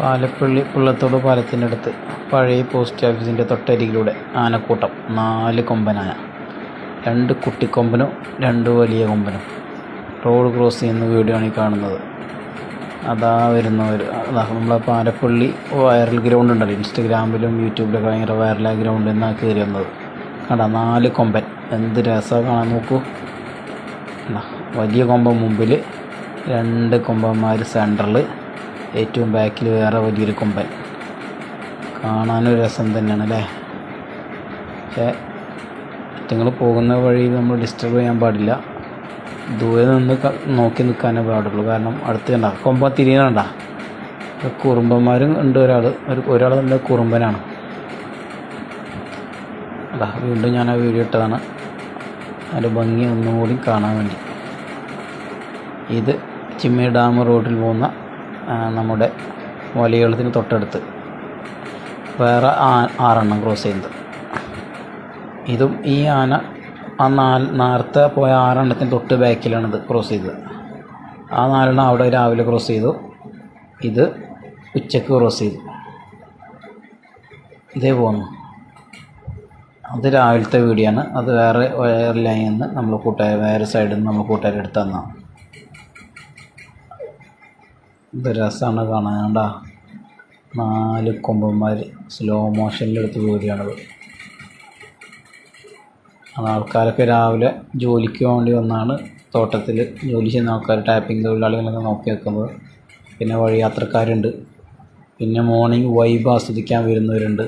പാലപ്പള്ളി പുള്ളത്തോട് അടുത്ത് പഴയ പോസ്റ്റ് ഓഫീസിന്റെ തൊട്ടരികിലൂടെ ആനക്കൂട്ടം. നാല് കൊമ്പനാന. രണ്ട് കുട്ടിക്കൊമ്പനും രണ്ട് വലിയ കൊമ്പനും. റോഡ് ക്രോസ് ചെയ്യുന്ന വീഡിയോ ആണ് കാണുന്നത്. അതാ വരുന്നവർ അതാ നമ്മളെ പാലപ്പള്ളി വൈറൽ ഗ്രൗണ്ട് ഉണ്ടല്ലോ. ഇൻസ്റ്റഗ്രാമിലും യൂട്യൂബിലൊക്കെ ഭയങ്കര വൈറലായ ഗ്രൗണ്ടിൽ നിന്നാണ് കയറി വന്നത്. കണ്ടാ നാല് കൊമ്പൻ. എന്ത് രസമാണ് കാണാൻ നോക്കൂ. വലിയ കൊമ്പൻ മുമ്പിൽ രണ്ട് കൊമ്പന്മാർ സെന്ററിൽ ഏറ്റവും ബാക്കിൽ വേറെ വലിയൊരു കൊമ്പൻ. കാണാനൊരു രസം തന്നെയാണ് അല്ലേ? പക്ഷേ നിങ്ങൾ പോകുന്ന വഴി നമ്മൾ ഡിസ്റ്റർബ് ചെയ്യാൻ പാടില്ല. ദൂരെ നിന്ന് നോക്കി നിൽക്കാനേ പാടുള്ളൂ. കാരണം അടുത്ത് കണ്ട കൊമ്പ തിരിയണണ്ട കുറുമ്പന്മാരും ഉണ്ട് ഒരാൾ ഒരു ഒരാൾ നല്ല കുറുമ്പനാണ്. അതാ വീണ്ടും ഞാൻ ആ വീഡിയോ ഇട്ടതാണ്. അതിന്റെ ഭംഗി ഒന്നും കൂടി കാണാൻ വേണ്ടി. ഇത് ചിമ്മി ഡാം റോഡിൽ പോകുന്ന നമ്മുടെ വലിയകുളത്തിന് തൊട്ടടുത്ത്. വേറെ ആറെണ്ണം ക്രോസ് ചെയ്യുന്നത്. ഇതും ഈ ആന ആ നാല് നേരത്തെ പോയ ആറെണ്ണത്തിന് തൊട്ട് ബാക്കിലാണിത് ക്രോസ് ചെയ്തത്. ആ നാലെണ്ണം അവിടെ രാവിലെ ക്രോസ് ചെയ്തു. ഇത് ഉച്ചയ്ക്ക് ക്രോസ് ചെയ്തു. ഇതേ പോകുന്നു അത് രാവിലത്തെ വീഡിയോ ആണ്. അത് വേറെ വേറെ ലൈനിൽ നിന്ന് നമ്മൾ കൂട്ടുകാർ വേറെ സൈഡിൽ നിന്ന് നമ്മൾ കൂട്ടുകാർ എടുത്ത് ഇത് രസമാണ് കാണാൻ നാല് കൊമ്പന്മാർ സ്ലോ മോഷനിലെടുത്ത് അത് ആൾക്കാരൊക്കെ രാവിലെ ജോലിക്ക് വേണ്ടി വന്നാണ് തോട്ടത്തിൽ ജോലി ചെയ്യുന്ന ആൾക്കാർ ടാപ്പിംഗ് തൊഴിലാളികളൊക്കെ നോക്കി വെക്കുന്നത് പിന്നെ വഴിയാത്രക്കാരുണ്ട് പിന്നെ മോർണിംഗ് വൈബ് ആസ്വദിക്കാൻ വരുന്നവരുണ്ട്.